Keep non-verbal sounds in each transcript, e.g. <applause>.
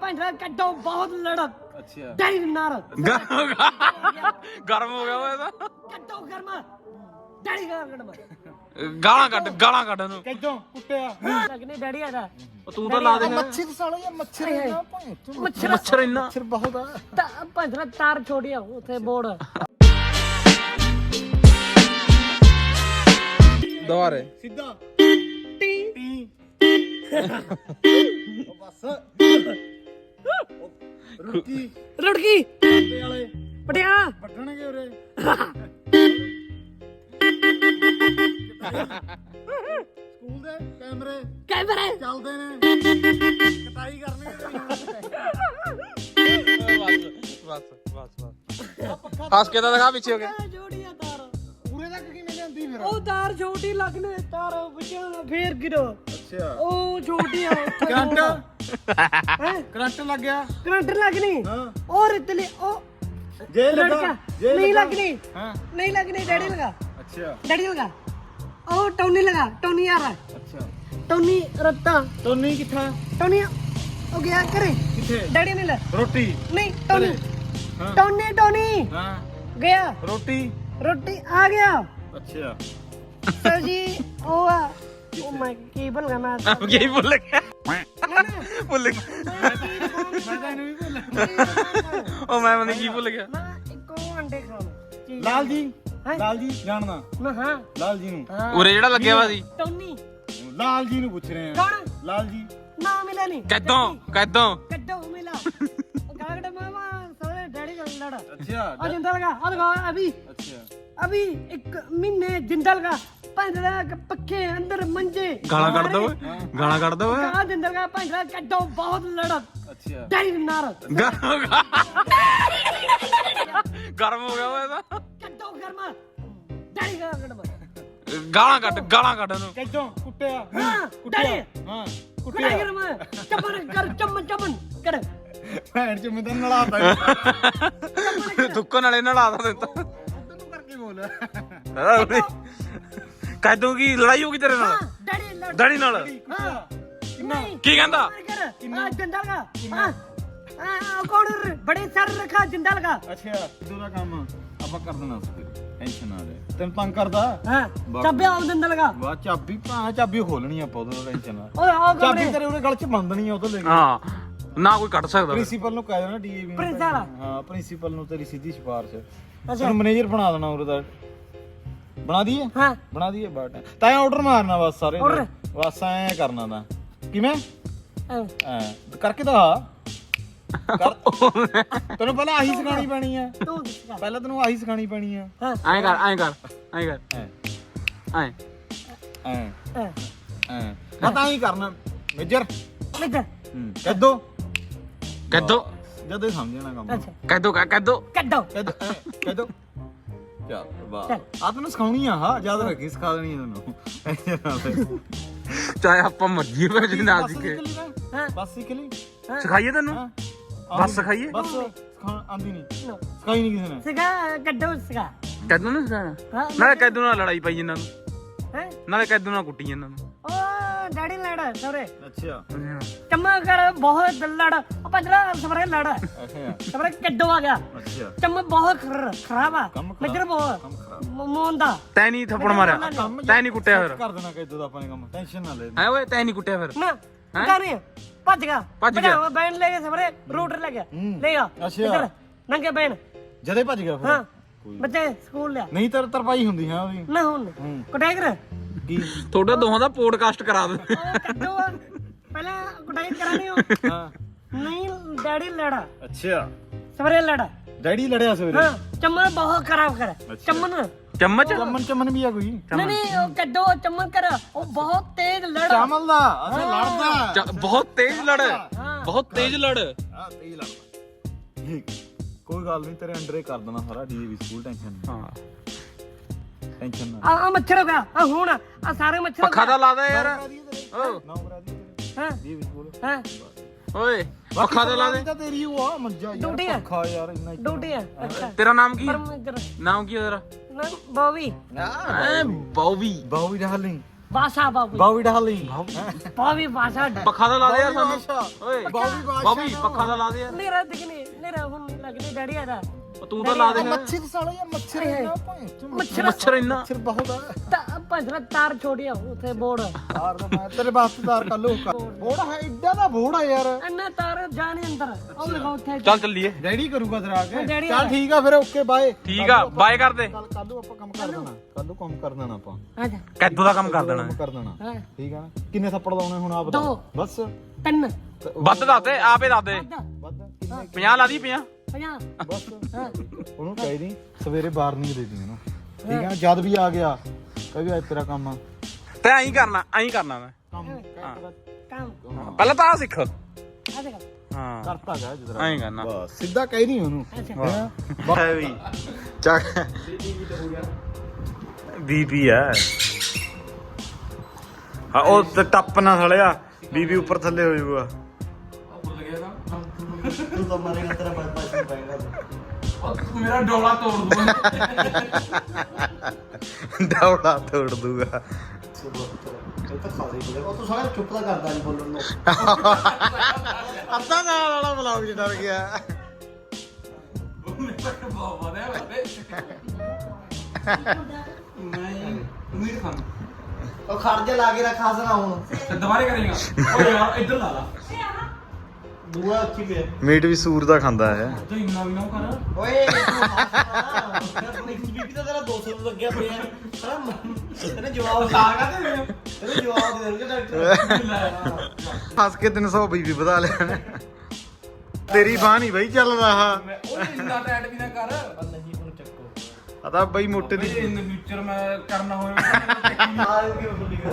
ਪੰਜਰਾ ਕੱਢੋ ਬਹੁਤ ਲੜਕ। ਅੱਛਾ। ਡੈਡੀ ਨਾਲ ਗਰਮ ਹੋ ਗਿਆ ਓਏ ਇਹਦਾ। ਕੱਢੋ ਗਰਮਾ। ਡੈਡੀ ਨਾਲ ਗਰਮਾ। ਗਾਲਾਂ ਕੱਢ ਗਾਲਾਂ ਕੱਢ ਉਹਨੂੰ ਕਿਦੋਂ ਕੁੱਟਿਆ? ਲੱਗਨੇ ਡੈਡੀ ਆਦਾ ਉਹ ਤੂੰ ਤਾਂ ਲਾ ਦੇ ਮੱਛਰ ਸਾਲਾ ਯਾ ਮੱਛਰ ਹਾਏ। ਨਾ ਭਾਵੇਂ ਤੂੰ ਮੱਛਰ ਮੱਛਰ ਇੰਨਾ। ਮੱਛਰ ਬਹੁਤ ਆ। ਤਾਂ ਪੰਜਰਾ ਤਾਰ ਛੋੜਿਆ ਉੱਥੇ ਬੋਰਡ। ਦੁਬਾਰੇ। ਸਿੱਧਾ। ਟੀ ਟੀ। ਉਹ ਬਸ। ਰੁਕੀ ਰੁੜਕੀ। ਤੇ ਵਾਲੇ। ਪਟਿਆ। ਵੱਢਣਗੇ ਉਰੇ। ਸਕੂਲ ਦੇ ਕੈਮਰੇ। ਕੈਮਰੇ। ਚੱਲਦੇ ਨੇ। ਕਟਾਈ ਕਰਨੀ ਬਸ ਬਸ ਬਸ। ਹੱਸ ਕੇ ਤਾਂ ਦਿਖਾ ਪਿੱਛੇ ਹੋ ਕੇ। ਜੋੜੀਆਂ ਤਾਰ। ਪੂਰੇ ਤੱਕ ਕਿਵੇਂ ਜਾਂਦੀ ਫਿਰ? ਉਹ ਤਾਰ ਛੋਟੀ ਲੱਗਨੇ ਤਾਰ ਵਿਚਾਂ ਫੇਰ ਗਿਰੋ। ਅੱਛਾ। ਉਹ ਛੋਟੀਆਂ ਕਰੰਟ ਹੈ करंट लग गया करंट लगनी और इतने ओ जे लगा जे नहीं लगनी नहीं लगनी डैडी लगा अच्छा डैडी लगा ओ टोनी लगा टोनी आ रहा अच्छा टोनी रत्ता टोनी किथा टोनी ओ गया करे किथे डैडी ने ले रोटी नहीं टोनी टोनी टोनी हाँ गया रोटी रोटी आ गया अच्छा सर जी ओ ओ मैं केबल का मैं आप केबल लगा ਭੁੱਲ ਗਿਆ। ਨੂੰ ਉਹ ਮੈਂ ਬੰਦੇ ਕੀ ਭੁੱਲ ਗਿਆ। ਲਾਲ ਜੀ ਲਾਲ ਜੀ ਜਾਣਦਾ। ਮੈਂ ਹਾਂ। ਲਾਲ ਜੀ ਨੂੰ। ਉਰੇ ਜਿਹੜਾ ਲੱਗਿਆ ਵਾ ਸੀ ਟੋਨੀ। ਲਾਲ ਜੀ ਨੂੰ ਪੁੱਛ ਰਹੇ ਆ। ਕੌਣ? ਲਾਲ ਜੀ। ਨਾ ਮਿਲਿਆ ਨਹੀਂ ਕਦੋਂ? ਕਦੋਂ? ਕੱਢੋ ਮਿਲਾ ਉਹ ਮਾਮਾ ਸੋਹਰੇ ਡੈਡੀ ਨਾਲ ਲੜਾ। ਅੱਛਾ ਆ ਦਾ ਆ ਅਭੀ। ਅੱਛਾ। ਅਭੀ ਇੱਕ ਮਹੀਨੇ ਜਿੰਦਲ ਦਾ ਪੰਜਰਾ ਪੱਕੇ ਅੰਦਰ ਮੰਜੇ। ਗਾਲਾਂ ਕੱਢ ਦੋ ਗਾਲਾਂ ਕੱਢ ਦੋ ਆ ਜਿੰਦਾ ਲਗਾ ਪੰਜਰਾ ਕੱਢੋ ਬਹੁਤ ਲੜ ਅੱਛਾ। ਡੈਡੀ ਨਾਲ ਗਰਮ ਹੋ ਗਿਆ ਓਏ ਇਹਦਾ। ਕੱਢੋ ਗਰਮਾ। ਨਾਲ ਗੜਮਾ ਗਾਲਾਂ ਕੱਢ ਗਾਲਾਂ ਕੱਢ ਉਹਨੂੰ ਕਿਦੋਂ ਕੁੱਟਿਆ। ਹਾਂ ਕੁੱਟਿਆ। ਹਾਂ ਕੁੱਟਿਆ। ਗਰਮਾ ਚਮਨ ਕਰ ਚਮਨ ਚਮਨ ਕਰ ਭੈਣ ਚ ਮੈਂ ਤਾਂ ਨਲਾਤਾ ਦੁੱਕੋ ਨਾਲੇ ਨਾਲ ਆਦਾ ਦਿੱਤਾ ਉਧਰ ਨੂੰ ਕਰਕੇ ਬੋਲ ਕਦੋਂ ਕੀ ਲੜਾਈ ਹੋ ਗਈ ਤੇਰੇ ਨਾਲ? ਡੈਡੀ ਲੜ ਡੈਡੀ ਨਾਲ? ਹਾਂ। ਕੀ ਕਹਿੰਦਾ? ਆ ਜਿੰਦਾ ਲਗਾ। ਹਾਂ ਆ ਕੌਣ ਰ- ਬੜੇ ਸਰ ਰਖਾ ਜਿੰਦਾ ਲਗਾ। ਅੱਛਾ ਇਦੋਂ ਦਾ ਕੰਮ ਆਪਾਂ ਕਰ ਦੇਣਾ ਸੀ ਟੈਨਸ਼ਨ ਨਾ ਲੈ। ਤੈਨੂੰ ਤੰਗ ਕਰਦਾ? ਹਾਂ ਬਾਕੀ- ਚੱਬੇ ਆਉਂ ਦਿੰਦਾ ਲਗਾ। ਵਾ ਚਾਬੀ ਭਾਂ ਚਾਬੀ ਖੋਲਣੀ ਆਪਾਂ ਉਹਦਾ ਟੈਨਸ਼ਨ ਨਾ ਓਏ ਆ ਚਾਬੀ ਕਮਰੇ ਤੇਰੇ ਉਹਦੇ ਗਲ ਚ ਬੰਦਣੀ ਆ ਉਹ ਤੋਂ ਲੈ ਕੇ ਹਾਂ ਨਾ ਕੋਈ ਕੱਢ ਸਕਦਾ। ਪ੍ਰਿੰਸੀਪਲ ਨੂੰ ਕਹਿ ਦੇਣਾ ਡੀਏਵੀ ਪ੍ਰਿੰਸੀਪਲ? ਹਾਂ ਪ੍ਰਿੰਸੀਪਲ ਨੂੰ ਤੇਰੀ ਸਿੱਧੀ ਸਿਫਾਰਿਸ਼। ਅੱਛਾ। ਮੈਨੇਜਰ ਬਣਾ ਦੇਣਾ ਉਹਦਾ ਬਣਾ ਦਈਏ? ਹਾਂ। ਬਣਾ ਦਈਏ ਬਟ। ਤਾਂ ਆਰਡਰ ਮਾਰਨਾ ਬਸ ਸਾਰੇ Order? ਬਸ ਐ ਕਰਨਾ ਤਾਂ। ਕਿਵੇਂ? ਐਂ। ਐ। ਕਰਕੇ ਤਾਂ ਕਰ। ਤੈਨੂੰ ਪਹਿਲਾਂ ਆਹੀ ਸਿਖਾਣੀ ਪੈਣੀ ਆ। ਤੂੰ ਦੱਸਗਾ ਪਹਿਲਾਂ ਤੈਨੂੰ ਆਹੀ ਸਿਖਾਣੀ ਪੈਣੀ ਆ। ਹਾਂ। ਐਂ ਕਰ ਐਂ ਕਰ ਐਂ ਕਰ। ਐ। ਐਂ। ਐ। ਹਾਂ। ਐ। ਮੈਂ ਤਾਂ ਹੀ ਕਰਨਾ। ਮੇਜਰ। ਮਿੱਧਰ ਕਦੋਂ। ਕਦੋਂ। ਜਦੋਂ ਸਮਝਣਾ ਕੰਮ। ਅੱਛਾ। ਕਦੋਂ ਕਦੋਂ। ਕੱਢੋ ਕਦੋਂ। ਐ, ਕਦੋਂ। ਚੱਲ ਵਾਹ। ਚੱਲ। ਆ ਤੈਨੂੰ ਸਿਖਾਉਣੀ ਆ ਹਾਂ ਯਾਦ ਰੱਖੀ ਸਿਖਾ ਦੇਣੀ ਆ ਤੈਨੂੰ ਚਾਹੇ ਆਪਾਂ ਮਰਜ਼ੀ ਪੈ ਜੀ ਨਾ ਸਿੱਖ ਬਸ ਸਿੱਖ ਲਈ ਸਿਖਾਈਏ ਤੈਨੂੰ? ਹਾਂ। ਬਸ ਸਿਖਾਈਏ? ਬਸ ਸਿਖਾਉਣ ਆਂਦੀ ਨਹੀਂ ਨੋ ਸਿਖਾਈ ਨਹੀਂ ਕਿਸੇ ਨੇ। ਸਿਗਾ ਕੱਢੋ ਸਿਗਾ ਕਦੋਂ ਨਾ ਸਿਖਾਣਾ ਨਾਲੇ ਕਦੋਂ ਨਾਲ ਲੜਾਈ ਪਈ ਇਹਨਾਂ ਨੂੰ। ਹੈ? ਨਾਲੇ ਕਦੋਂ ਨਾਲ ਕੁੱਟੀ ਇਹਨਾਂ ਨੂੰ। ਓ ਡੈਡੀ ਲੜ ਸੋਰੇ ਅੱਛਾ। ਚੰਮਾ ਕਰ ਬਹੁਤ ਲੜ। ਉਹ ਪੰਜਰਾ ਸਵਰੇ ਲੜ। ਅੱਛਾ। ਸਵਰੇ ਕੱਢੋ ਆ ਗਿਆ। ਅੱਛਾ। ਚੰਮਾ ਬਹੁਤ ਖਰ- ਖਰਾਬ ਆ। ਕੰਮ ਖਰਾਬ। ਬਹੁਤ। ਕੰਮ ਖਰਾਬ। ਮੋਨ ਦਾ। ਤੈ ਨਹੀਂ ਥੱਪੜ ਮਾਰਿਆ। ਤੈ ਨਹੀਂ ਕੁੱਟਿਆ ਫਿਰ। ਕਰ ਦੇਣਾ ਕਿਦੋਂ ਦਾ ਆਪਾਂ ਨੇ ਕੰਮ। ਟੈਨਸ਼ਨ ਨਾ ਲੈ। ਐ ਓਏ ਤੈ ਨਹੀਂ ਕੁੱਟਿਆ ਫਿਰ। ਨਾ ਗਾਣੇ ਭੱਜ ਗਿਆ। ਭੱਜ ਗਿਆ। ਬੈਨ ਲੈ ਕੇ ਸਵਰੇ ਰੂਟਰ ਲੈ ਗਿਆ। ਹੂੰ। ਲੈ ਆ। ਅੱਛਾ। ਨੰਗੇ ਬੈਨ ਜਦੇ ਭੱਜ ਗਿਆ ਫਿਰ। ਹਾਂ। ਕੋਈ ਬੱਚੇ ਸਕੂਲ ਲਿਆ। ਨਹੀਂ ਤਰ ਤਰਪਾਈ ਹੁੰਦੀ ਹੈ ਉਹਦੀ। ਨਾ ਹੁਣ ਹੂੰ। ਕਰ। ਕੀ ਤੁਹਾਡੇ ਦੋਹਾਂ ਦਾ ਪੋਡਕਾਸਟ ਕਰਾ ਦੇ। ਉਹ ਕੱਢੋ। ਆ। ਪਹਿਲਾਂ ਕੁਟਾਈ ਕਰਾਣੀ ਹੋ ਹਾਂ। ਨਹੀਂ ਡੈਡੀ ਲੜਾ। ਅੱਛਾ। ਸਵਰੇ ਲੜਾ। ਡੈਡੀ ਲੜਿਆ ਸਵੇਰੇ? ਹਾਂ ਚਮਨ ਬਹੁਤ ਖਰਾਬ ਕਰ ਚਮਨ ਨਹੀਂ ਚਮਚ ਚਮਨ ਚਮਨ ਵੀ ਆ ਕੋਈ? ਨਹੀਂ ਉਹ ਕੱਢੋ ਚਮਨ ਕਰ ਉਹ ਬਹੁਤ ਤੇਜ਼ ਲੜਾ। ਚਾਮਲ ਦਾ? ਅਸਾਂ ਲੜਦਾ। ਚ- ਬਹੁਤ ਤੇਜ਼ ਲੜ। ਹਾਂ। ਬਹੁਤ ਤੇਜ਼ ਲੜ। ਹਾਂ ਤੇਜ਼ ਲੜਦਾ ਕੋਈ ਗੱਲ ਨਹੀਂ ਤੇਰੇ ਅੰਡਰ ਕਰ ਦੇਣਾ ਸਾਰਾ ਡੀਏਵੀ ਸਕੂਲ ਟੈਨਸ਼ਨ ਹਾਂ। ਟੈਨਸ਼ਨ ਨਾ ਆ ਆ ਮੱਛਰ ਹੋ ਗਿਆ। ਆ ਹੁਣ ਆ ਸਾਰੇ ਮੱਛਰ ਹੋ ਪੱਖਾ ਤਾਂ ਲਾ ਦੇ ਯਾਰ। ਓ ਨਾ ਕਰਾ ਦੀ ਹਾਂ। ਓਏ ਪੱਖਾ ਤਾਂ ਲਾ ਦੇ। ਤਾਂ ਤੇਰੀ ਉਹ ਆ ਮੰਜਾ ਯਾਰ ਡਿਊਟੀ ਆ। ਪੱਖਾ ਯਾਰ ਇੰਨਾ ਹੀ ਡਿਊਟੀ ਆ ਅੱਛਾ। ਤੇਰਾ ਨਾਮ ਕੀ? ਹੈ ਨਾਮ ਕੀ ਹੈ ਤੇਰਾ? ਨਾ ਬੋਵੀ ਐ ਬੌਬੀ। ਬਾਹੂ ਵੀ ਰਹਿ ਲਈ ਬਾਸਾ ਬਾਬੂ ਬਾਉ ਢਾਲੀ ਬਾਬੀ ਬਾਸਾ ਪੱਖਾ ਤਾਂ ਲਾ ਦੇ ਯਾਰ ਸਾਨੂੰ। ਓਏ ਬਾਬੀ ਪੱਖਾ ਤਾਂ ਲਾ ਦੇ ਯਾਰ। ਮੇਰਾ ਦਿਖਨੇ ਮੇਰਾ ਹੁਣ ਨਹੀਂ ਲੱਗਦੇ ਡੈਡੀ ਆਦਾ ਤੂੰ ਤਾਂ ਲਾ ਦੇ ਫਿਰ। ਮੱਛਰ ਸਾਲਾ ਯਾਰ ਮੱਛਰ ਇੰਨਾ ਭਾਵੇਂ ਮੱਛਰ ਮੱਛਰ ਇੰਨਾ। ਮੱਛਰ ਬਹੁਤ ਆ। ਤਾਂ ਪੰਜਰਾ ਤਾਰ ਛੋੜਿਆ ਉੱਥੇ ਬੋੜ ਯਾਰ ਤਾਂ ਮੈਂ ਤੇਰੇ ਵਾਸਤੇ ਤਾਰ ਕੱਲੂ ਬੋੜਾ ਹੈ ਇੱਡਾ ਦਾ ਬੋੜਾ ਯਾਰ। ਅੰਨਾ ਤਾਰ ਜਾਣੇ ਅੰਦਰ। ਉਹ ਲਗਾ ਉੱਥੇ। ਚੱਲ ਚੱਲੀਏ। ਰੈਡੀ ਕਰੂਗਾ ਤੇਰਾ ਆ ਕੇ। ਡੈਡੀ ਚੱਲ ਠੀਕ ਆ ਫਿਰ ਓਕੇ ਬਾਏ। ਠੀਕ ਆ ਬਾਏ ਕਰ ਦੇ। ਕੱਲ ਕੱਲੂ ਆਪਾਂ ਕੰਮ ਕਰ ਦੇਣਾ। ਕੱਲੂ ਕੰਮ ਕਰ ਦੇਣਾ ਆਪਾਂ। ਆ ਜਾ। ਕੈਦੂ ਦਾ ਕੰਮ ਕਰ ਦੇਣਾ। ਕੰਮ ਕਰ ਦੇਣਾ। ਹਾਂ। ਠੀਕ ਆ ਨਾ? ਕਿੰਨੇ ਥੱਪੜ ਲਾਉਣੇ ਹੁਣ ਆ ਬਤਾ ਦੋ। ਬਸ। ਤਿੰਨ। ਵੱਧ ਦੱਸ ਦੇ ਆਪੇ ਦੱਸ ਦੇ। ਵੱਧ। ਕਿੰਨੇ 50 ਲਾ ਦੀ 50 ਪੰਜਾਹ। ਬਸ। ਹਾਂ। ਉਹਨੂੰ ਕਹਿ ਦੀ ਸਵੇਰੇ ਵਾਰਨਿੰਗ ਦੇ ਦੀ ਉਹਨੂੰ। ਠੀਕ ਆ ਜਦ ਵੀ ਆ ਗਿਆ ਕਹੇ ਵੀ ਅੱਜ ਤੇਰਾ ਕੰਮ ਆ। ਤੇ ਐਂ ਕਰਨਾ ਐਂ ਕਰਨਾ ਮੈਂ। ਕੰਮ। ਕੰਮ। ਪਹਿਲਾਂ ਤਾਂ ਆ ਸਿੱਖ। ਆ ਦੇਖ। ਹਾਂ। ਕਰਤਾ ਗਾ ਜਰਾ ਐਂ ਕਰਨਾ। ਬਸ ਸਿੱਧਾ ਕਹਿ ਦੀ ਉਹਨੂੰ। ਅੱਛਾ। ਵਾਹ। ਵੀ। ਚੱਕ। ਬੀਬੀ ਆ ਹਾਂ ਉਹ ਤੇ ਟੱਪ ਨਾ ਥੜਿਆ ਬੀਬੀ ਉੱਪਰ ਥੱਲੇ ਹੋ ਜਾਊਗਾ। ਮੇਰਾ ਡੋਲਾ ਤੋੜ ਦੂੰ ਡੌੜਾ ਤੋੜ ਦੂਗਾ। ਉਹ ਤਾਂ ਸਾਰਾ ਚੁੱਪ ਦਾ ਕਰਦਾ ਨਹੀਂ ਬੋਲਣ ਨੂੰ। ਅੱਧਾ ਨਾਲ ਵਾਲਾ ਬਲੌਗ ਚ ਡਰ ਗਿਆ। ਉਹ ਖਰਜੇ ਲਾ ਕੇ ਰੱਖ ਹਸਣਾ ਹੁਣ। ਦੁਬਾਰੇ ਕਰੇਗਾ। ਓ ਯਾਰ ਇੱਧਰ ਲਾ ਲਾ। ਦੂਆ ਅੱਖੀ ਪਿਆ। ਮੀਟ ਵੀ ਸੂਰ ਦਾ ਖਾਂਦਾ ਹੈ। ਤੇ ਇੰਨਾ ਵੀ ਨਾ ਕਰ। ਓਏ ਤੂੰ ਬੀਬੀ ਤਾਂ ਤੇਰਾ 200 ਨੂੰ ਲੱਗਿਆ ਪਿਆ। ਹਨਾ ਤੇਨੇ ਜਵਾਬ ਸਾਗਾ ਤੇ ਤੇਨੇ ਜਵਾਬ ਦੇ ਦੇਣਗੇ ਡਾਕਟਰ। ਫਸ ਕੇ 300 ਬੀਬੀ ਵਧਾ ਲਿਆ। ਨੇ ਤੇਰੀ ਬਾਹ ਨਹੀਂ ਬਈ ਚੱਲ ਰਹਾ ਓਏ ਇੰਨਾ ਟੈਟ ਵੀ ਨਾ ਕਰ। ਨਹੀਂ ਹੁਣ ਚੱਕੋ। ਆ ਤਾਂ ਬਈ ਮੋਟੇ ਦੀ ਇਨ ਫਿਊਚਰ ਮੈਂ ਕਰਨਾ ਹੋਵੇ ਆ ਕੀ ਬੋਲੀ ਕਰ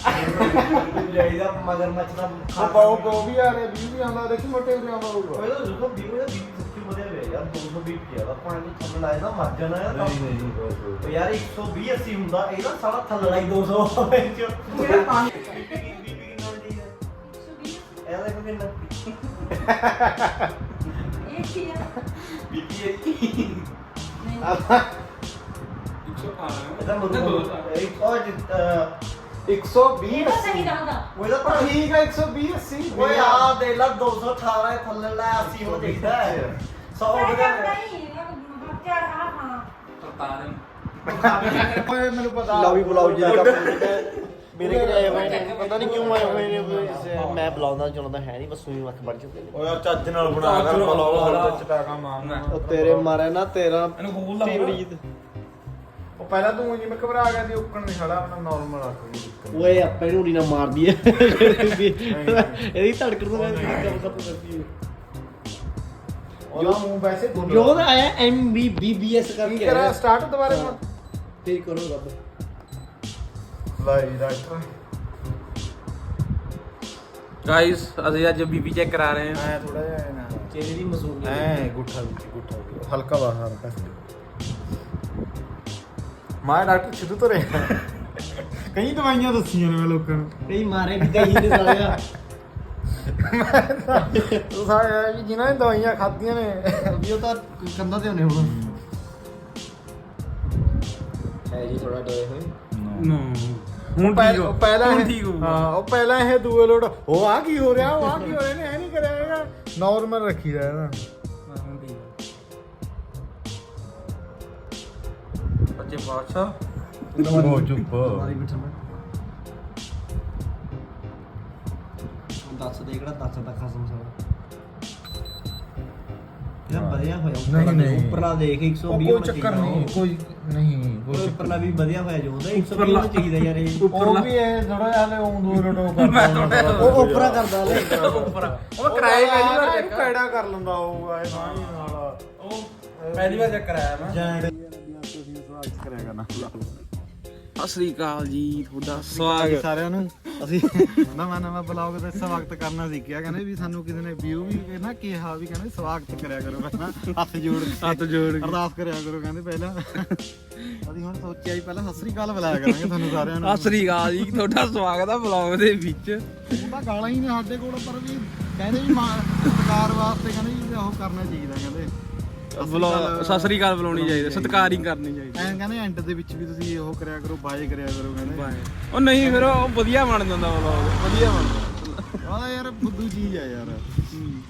ਜਾਈਦਾ ਮਗਰ ਮੱਚ ਦਾ ਉਹ ਪਾਉ ਪਾਉ ਵੀ ਆ ਰਿਹਾ ਵੀ ਵੀ ਆਉਂਦਾ ਦੇਖੀ ਮੋਟੇ ਵੀ ਆਉਂਦਾ ਹੋਊਗਾ ਓਏ ਤਾਂ ਰੁਕੋ ਵੀਡੀਓ ਦਾ ਵੀਡੀਓ ਸੱਚੀ ਵਧੀਆ ਵੇ ਯਾਰ 220 ਆ ਪਾਣੀ ਥੱਲੇ ਲਾਇਆ ਨਾ ਮਰ ਜਾਣਾ ਯਾਰ ਨਹੀਂ ਉਹ ਯਾਰ 120 80 ਹੁੰਦਾ ਇਹਦਾ ਸਾਰਾ ਥੱਲੇ ਲਾਈ 200 ਵਿੱਚ ਮੇਰਾ ਪਾਣੀ ਬੀਬੀ ਕਿੰਨਾ ਹੁੰਦੀ ਹੈ ਇਹ ਦੇਖੋ ਕਿੰਨਾ ਇਹਦਾ ਮਤਲਬ ਇੱਕ ਉਹ ਜਿੱਤ 120 ਸਹੀ ਰਹੂਗਾ ਉਹਦਾ ਪਰ ਠੀਕ ਹੈ 120 80 ਓਏ ਆ ਦੇ ਲਾ 218 ਥੱਲੇ ਲਾ 80 ਹੋ। ਜਾਂਦਾ ਹੈ। 100 ਵਧਾ ਓਏ ਮੈਨੂੰ ਪਤਾ। ਲਓ ਵੀ ਬੁਲਾਓ ਜੀ ਦਾ ਮੇਰੇ ਕੋਲ ਆਏ ਹੋਏ ਨੇ। ਪਤਾ ਨਹੀਂ ਕਿਉਂ ਆਏ ਹੋਏ ਨੇ ਮੈਂ ਬੁਲਾਉਂਦਾ ਚਾਹੁੰਦਾ ਹੈ ਨਹੀਂ ਬਸ ਉਹੀ ਅੱਖ ਬਣ ਚੁੱਕੇ ਨੇ। ਓ ਯਾਰ ਚੱਜ ਨਾਲ ਬਣਾ ਕਰ ਬਲੌਗ ਹੋਰ ਤੇ ਚਟਾਕਾ ਮਾਰਨਾ। ਉਹ ਤੇਰੇ ਮਾਰੇ ਨਾ ਤੇਰਾ ਇਹਨੂੰ ਖੋਲ ਲਾ ਟੀਵੜੀ ਉਹ ਪਹਿਲਾਂ ਤੂੰ ਜਿਵੇਂ ਘਬਰਾ ਗਿਆ ਸੀ ਉੱਕਣ ਨਹੀਂ ਖੜਾ ਉਹਨਾਂ ਨਾਰਮਲ ਰੱਖ ਓਏ ਆਪੇ ਨੂੰ ਨਾ ਮਾਰਦੀ ਹੈ ਇਹਦੀ ਧੜਕਣ ਤੋਂ ਮੈਂ ਕੰਮ ਖਤਮ ਕਰਦੀ ਹੈ ਉਹਦਾ ਮੂੰਹ ਵੈਸੇ ਗੁੱਲ ਜੋ ਦਾ ਆਇਆ M B B B S ਕੀ ਕਰਕੇ ਕਰਾਂ। ਸਟਾਰਟ ਦੁਬਾਰੇ ਹੁਣ। ਠੀਕ ਕਰੋ ਰੱਬ ਲਾਈ ਡਾਕਟਰ। ਗਾਇਸ ਅਸੀਂ ਅੱਜ ਬੀਬੀ ਚੈੱਕ ਕਰਾ ਰਹੇ ਹਾਂ। ਐ ਥੋੜਾ ਜਿਹਾ ਐ ਨਾ। ਚਿਹਰੇ ਦੀ ਮਸੂਮ ਐ ਗੁੱਠਾ ਵਿੱਚ ਗੁੱਠਾ। ਹਲਕਾ ਬਾਹਰ ਤੱਕ ਮੈਂ ਡਾਕਟਰ ਸਿੱਧੂ ਤੋਂ ਰਿਹਾ ਕਈ ਦਵਾਈਆਂ ਦੱਸੀਆਂ ਨੇ ਮੈਂ ਲੋਕਾਂ ਨੂੰ। ਕਈ ਮਾਰੇ ਵੀ ਕਈ ਨੇ ਸਾਲਿਆ ਤੂੰ ਸਾਰੇ ਵੀ ਜਿਨ੍ਹਾਂ ਨੇ ਦਵਾਈਆਂ ਖਾਧੀਆਂ ਨੇ। ਵੀ ਉਹ ਤਾਂ ਕੰਦਾ ਤੇ ਹੋਣੇ ਹੁਣ। ਹੈ। ਜੀ ਥੋੜਾ ਡੋਏ ਹੋਏ। ਹੁਣ ਪਹਿ- ਉਹ ਪਹਿਲਾਂ ਹੁਣ ਇਹ- ਠੀਕ ਹੋਊਗਾ ਹਾਂ ਉਹ ਪਹਿਲਾਂ ਇਹ ਦੂਏ ਲੋੜ ਉਹ ਆ ਕੀ ਹੋ ਰਿਹਾ? ਉਹ ਆ ਕੀ ਹੋ ਰਿਹਾ? ਨੇ ਐ ਨਹੀਂ ਕਰਿਆ ਹੈਗਾ। ਨਾਰਮਲ ਰੱਖੀਦਾ ਇਹਦਾ। ਬੱਚੇ ਬਾਦਸ਼ਾਹ ਬਹੁਤ ਚੁੱਪ। ਮਾਰੀ ਬਿਠਾ ਮੈਂ। ਦੱਸ ਦੇ ਕਿਹੜਾ ਦੱਸ ਦਾ ਖਸਮ ਸਾਲਾ। ਇਹਦਾ ਵਧੀਆ ਹੋਇਆ ਨਹੀਂ, ਉੱਪਰਲਾ ਨਹੀਂ। ਉੱਪਰਲਾ ਦੇਖ 120 ਉਹ ਕੋਈ ਚੱਕਰ ਨਹੀਂ ਕੋਈ ਨਹੀਂ ਉਹ। ਕੋਈ ਉੱਪਰਲਾ ਵੀ ਵਧੀਆ ਹੋਇਆ ਜੋ ਉਹਦਾ 120 ਹੋਣਾ ਚਾਹੀਦਾ ਯਾਰ ਇਹ। ਉਹ ਵੀ ਇਹ ਥੋੜਾ ਜਿਹਾ ਹਲੇ <laughs> ਉਹ ਦੂਰ ਰੋਟੋ ਕਰਦਾ <laughs> ਉਹ ਉੱਪਰਾ ਕਰਦਾ ਲੈ ਉੱਪਰ ਉਹ ਕਰਾਏ ਪਹਿਲੀ ਵਾਰ ਪੈੜਾ ਕਰ ਲੈਂਦਾ ਹੋਊਗਾ ਇਹ ਬਾਣੀ ਨਾਲ। ਉਹ ਪਹਿਲੀ ਵਾਰ ਚੈੱਕ ਕਰਾਇਆ ਮੈਂ। ਸਵਾਗਤ ਕਰਿਆ ਕਰਨਾ ਸਤਿ ਸ੍ਰੀ ਅਕਾਲ ਜੀ ਤੁਹਾਡਾ ਸਵਾਗਤ। ਸਾਰਿਆਂ ਨੂੰ। ਅਸੀਂ ਨਵਾਂ ਨਵਾਂ ਬਲੌਗ ਦਾ ਸਵਾਗਤ ਕਰਨਾ ਸੀ। ਕਿਹਾ ਕਹਿੰਦੇ ਵੀ ਸਾਨੂੰ ਕਿਸੇ ਨੇ ਵਿਊ ਵੀ ਕਹਿੰਦਾ ਕਿਹਾ ਵੀ ਕਹਿੰਦੇ ਸਵਾਗਤ ਕਰਿਆ ਕਰੋ ਪਹਿਲਾਂ ਹੱਥ ਜੋੜ ਕੇ। ਹੱਥ ਜੋੜ ਕੇ। ਅਰਦਾਸ ਕਰਿਆ ਕਰੋ ਕਹਿੰਦੇ ਪਹਿਲਾਂ। ਅਸੀਂ ਹੁਣ ਸੋਚਿਆ ਵੀ ਪਹਿਲਾਂ ਸਤਿ ਸ੍ਰੀ ਅਕਾਲ ਬੁਲਾਇਆ ਕਰਾਂਗੇ ਤੁਹਾਨੂੰ ਸਾਰਿਆਂ ਨੂੰ। ਸਤਿ ਸ੍ਰੀ ਅਕਾਲ ਜੀ ਤੁਹਾਡਾ ਸਵਾਗਤ ਆ ਬਲੌਗ ਦੇ ਵਿੱਚ। ਉਹ ਤਾਂ ਗਾਲਾਂ ਹੀ ਨੇ ਸਾਡੇ ਕੋਲ ਪਰ ਵੀ ਕਹਿੰਦੇ ਵੀ ਸਰਕਾਰ ਵਾਸਤੇ ਕਹਿੰਦੇ ਵੀ ਉਹ ਕਰਨਾ ਚਾਹੀਦਾ ਕਹਿੰਦੇ। ਬੁਲਾ ਸਤਿ ਸ੍ਰੀ ਅਕਾਲ ਬੁਲਾਉਣੀ ਚਾਹੀਦੀ ਸਤਿਕਾਰ ਹੀ ਕਰਨੀ ਚਾਹੀਦੀ। ਐਂ ਕਹਿੰਦੇ ਐਂਡ ਦੇ ਵਿੱਚ ਵੀ ਤੁਸੀਂ ਉਹ ਕਰਿਆ ਕਰੋ ਬਾਏ ਕਰਿਆ ਕਰੋ ਕਹਿੰਦੇ। ਉਹ ਨਹੀਂ ਫਿਰ ਉਹ ਵਧੀਆ ਬਣ ਜਾਂਦਾ ਵਲੌਗ ਵਧੀਆ ਬਣ ਜਾਂਦਾ। ਆਹ ਯਾਰ ਬੁੱਧੂ ਚੀਜ਼ ਆ ਯਾਰ।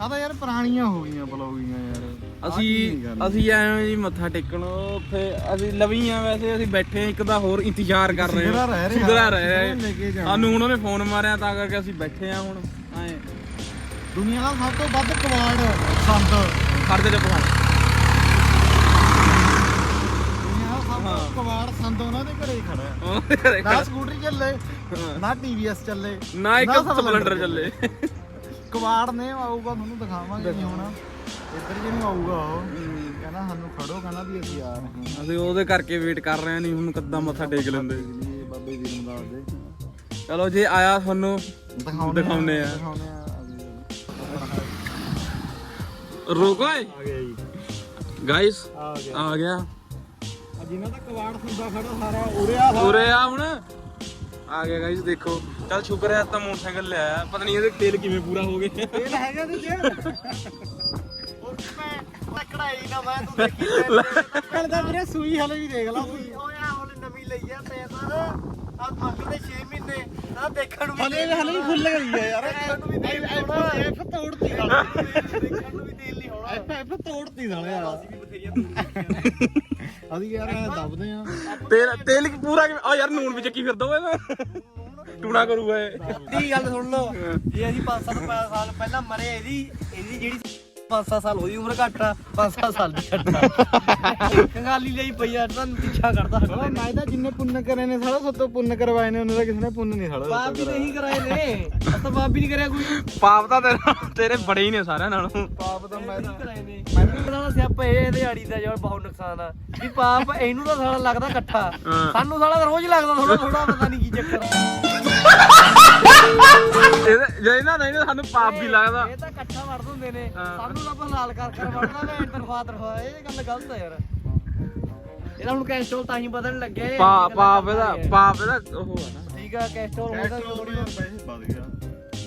ਆਹ ਤਾਂ ਯਾਰ ਪੁਰਾਣੀਆਂ ਹੋ ਗਈਆਂ ਬਲੌਗੀਆਂ ਯਾਰ। ਆਹ ਅਸੀਂ ਚੀਜ਼ ਨਹੀਂ ਕਰਨੀ। ਅਸੀਂ ਐਵੇਂ ਜੀ ਮੱਥਾ ਟੇਕਣ ਉੱਥੇ ਅਸੀਂ ਲਵੀ ਆ ਵੈਸੇ ਅਸੀਂ ਬੈਠੇ ਹਾਂ, ਇੱਕ ਦਾ ਹੋਰ ਇੰਤਜ਼ਾਰ ਕਰ ਰਹੇ ਸੁਧਰਾ ਰਹਿ ਰਿਹਾ। ਸੁਧਰਾ ਰਹਿ ਰਿਹਾ। ਲੈ ਕੇ ਜਾਣਾ। ਸਾਨੂੰ ਉਹਨਾਂ ਨੇ ਫੋਨ ਮਾਰਿਆ ਤਾਂ ਕਰਕੇ ਅਸੀਂ ਬੈਠੇ ਆ ਹੁਣ ਐ। ਦੁਨੀਆ ਦਾ ਸਭ ਤੋਂ ਵੱਧ ਕਵਾੜ ਸੰਦ। ਖੜਦੇ ਚੁੱਪ ਕਰ ਦੁਨੀਆ ਦਾ ਸਭ ਤੋਂ ਕਵਾੜ ਸੰਦ ਉਹਨਾਂ ਦੇ ਘਰੇ ਹੀ ਖੜਾ ਹੈ। ਉਹਦੇ ਘਰੇ ਨਾ। ਸਕੂਟਰੀ ਚੱਲੇ ਨਾ ਟੀਵੀਐਸ ਚੱਲੇ ਨਾ ਇੱਕ ਨਾ ਸਪਲੈਂਡਰ ਚੱਲੇ। ਕਵਾੜ ਨੇ ਆਊਗਾ ਤੁਹਾਨੂੰ ਦਿਖਾਵਾਂਗੇ ਨਹੀਂ ਹੁਣ। ਇੱਧਰ ਜੇ ਨੂੰ ਆਊਗਾ ਉਹ ਕਹਿੰਦਾ ਸਾਨੂੰ ਖੜੋ ਕਹਿੰਦਾ ਵੀ ਅਸੀਂ ਆ ਰਹੇ ਹਾਂ। ਅਸੀਂ ਉਹਦੇ ਕਰਕੇ ਵੇਟ ਕਰ ਰਹੇ ਆ ਨਹੀਂ ਹੁਣ ਕੱਦਾਂ ਮੱਥਾ ਟੇਕ ਲੈਂਦੇ। ਬਾਬੇ ਜੀ ਨੂੰ ਦੱਸ ਦੇ ਚਲੋ ਜੇ ਆਇਆ ਤੁਹਾਨੂੰ ਦਿਖਾਉਣੇ ਦਿਖਾਉਂਦੇ ਆ। ਦਿਖਾਉਣੇ ਆ ਰੁਕ ਆ ਗਿਆ ਜੀ। ਗਾਇਸ ਆ ਗਿਆ। ਆ ਗਿਆ। ਜਿਨ੍ਹਾਂ ਦਾ ਕਵਾੜ ਹੁੰਦਾ ਖੜਾ ਸਾਰਾ ਉਰੇ ਆ ਉਰੇ ਆ ਹੁਣ। ਆ ਗਿਆ ਗਾਇਸ ਦੇਖੋ। ਚੱਲ ਸ਼ੁਕਰ ਹੈ ਤਾਂ ਮੋਟਰਸਾਈਕਲ ਲਿਆਇਆ ਪਤਾ ਨਹੀਂ ਇਹਦੇ ਤੇਲ ਕਿਵੇਂ ਪੂਰਾ ਹੋ ਗਿਆ ਤੇਲ ਹੈਗਾ ਤੇ ਜੇ ਉਹ ਮੈਂ ਕੜਾਈ ਨਾ ਮੈਂ ਤੂੰ ਦੇਖੀ <laughs> ਕਹਿੰਦਾ ਵੀਰੇ ਸੂਈ ਹਲੇ ਵੀ ਦੇਖ ਲਾ ਸੂਈ ਓਏ ਆ ਹੁਣ ਨਵੀਂ ਲਈ ਆ ਪੈਸਾ ਆ ਮੰਗੀ ਦੇ 6 ਮਹੀਨੇ। ਆ ਦੇਖਣ ਨੂੰ ਵੀ ਹਲੇ ਹਲੇ ਵੀ ਖੁੱਲ ਗਈ ਆ ਯਾਰ। ਨੂੰ ਵੀ ਤੇਲ ਐਫ ਤੋੜਤੀ ਸਾਲਾ ਦੇਖਣ ਨੂੰ ਵੀ ਤੇਲ ਨਹੀਂ ਹੋਣਾ। ਐਫ ਤੋੜਤੀ ਸਾਲੇ ਯਾਰ ਅਸੀਂ ਵੀ ਬਥੇਰੀਆਂ ਅਸੀਂ ਯਾਰ ਐਂ ਦੱਬਦੇ ਆ। ਤੇਲ ਤੇਲ ਕੀ ਪੂਰਾ ਕਿਵੇਂ ਆ ਯਾਰ ਨੂਨ ਵਿੱਚ ਕੀ ਫਿਰਦਾ ਓਏ ਮੈਂ ਟੂਣਾ ਕਰੂਗਾ ਇਹ। ਦੀ ਗੱਲ ਸੁਣ ਲਓ। ਜੇ ਅਸੀਂ 5-7 ਸਾਲ ਪਹਿਲਾਂ ਮਰੇ ਇਹਦੀ ਇਹਦੀ ਜਿਹੜੀ 5-7 ਸਾਲ ਉਹਦੀ ਉਮਰ ਘੱਟ ਆ 5-7 ਸਾਲ ਦੀ ਕੰਗਾਲੀ ਲਈ ਪਈ ਆ ਤਾਂ ਪਿੱਛਾ ਕਰਦਾ ਸਾਲਾ ਮੈਂ ਤਾਂ ਜਿੰਨੇ ਪੁੰਨ ਕਰੇ ਨੇ ਸਾਲਾ ਸਤੋਂ ਪੁੰਨ ਕਰਵਾਏ ਨੇ ਉਹਨਾਂ ਦਾ ਕਿਸੇ ਨੇ ਪੁੰਨ ਨਹੀਂ ਸਾਲਾ ਬਾਪ ਵੀ ਨਹੀਂ ਕਰਾਏ ਨੇ। ਅਸਾਂ ਬਾਪ ਵੀ ਨਹੀਂ ਕਰਿਆ ਕੋਈ। ਪਾਪ ਤਾਂ ਤੇਰਾ ਤੇਰੇ ਬੜੇ ਹੀ ਨੇ ਸਾਰਿਆਂ ਨਾਲੋਂ। ਪਾਪ ਤਾਂ ਮੈਂ ਨਹੀਂ ਕਰਾਏ ਨੇ। ਮੈਨੂੰ ਪਤਾ ਸਿਆਪਾ ਇਹ ਇਹਦੇ ਆੜੀ ਦਾ ਜੋ ਬਹੁਤ ਨੁਕਸਾਨ ਆ। ਵੀ ਪਾਪ ਇਹਨੂੰ ਤਾਂ ਸਾਲਾ ਲੱਗਦਾ ਇਕੱਠਾ। ਸਾਨੂੰ ਸਾਲਾ ਤਾਂ ਰੋਜ਼ ਲੱਗਦਾ ਥੋੜਾ ਥੋੜਾ ਪਤਾ ਨਹੀਂ ਕੀ ਚੱਕਰ ਜੇ ਇਹਨਾਂ ਦਾ ਇਹਨੇ ਸਾਨੂੰ ਪਾਪ ਵੀ ਲੱਗਦਾ। ਇਹ ਤਾਂ ਇਕੱਠਾ ਵੜ ਦਿੰਦੇ ਨੇ। ਹਾਂ। ਸਾਨੂੰ ਤਾਂ ਬਹਾਲ ਕਰ ਕਰ ਵੜਦਾ ਮੈਂ ਤਨਖਾਹ ਤਨਖਾਹ ਇਹ ਗੱਲ ਗਲਤ ਆ ਯਾਰ। ਇਹਦਾ ਹੁਣ ਕੈਸਟਰੋਲ ਤਾਂ ਹੀ ਬਦਲਣ ਲੱਗਿਆ ਇਹ ਪਾ ਗੱਲਾਂ ਪਾਪ ਕਰਦਾ ਇਹਦਾ ਹੀ ਹੈ। ਪਾਪ ਇਹਦਾ ਉਹ ਆ ਨਾ ਠੀਕ ਆ ਕੈਸਟਰੋਲ ਹੁੰਦਾ ਪੈਟਰੋਲ ਥੋੜੀ ਪੈਸੇ ਵੱਧ ਗਿਆ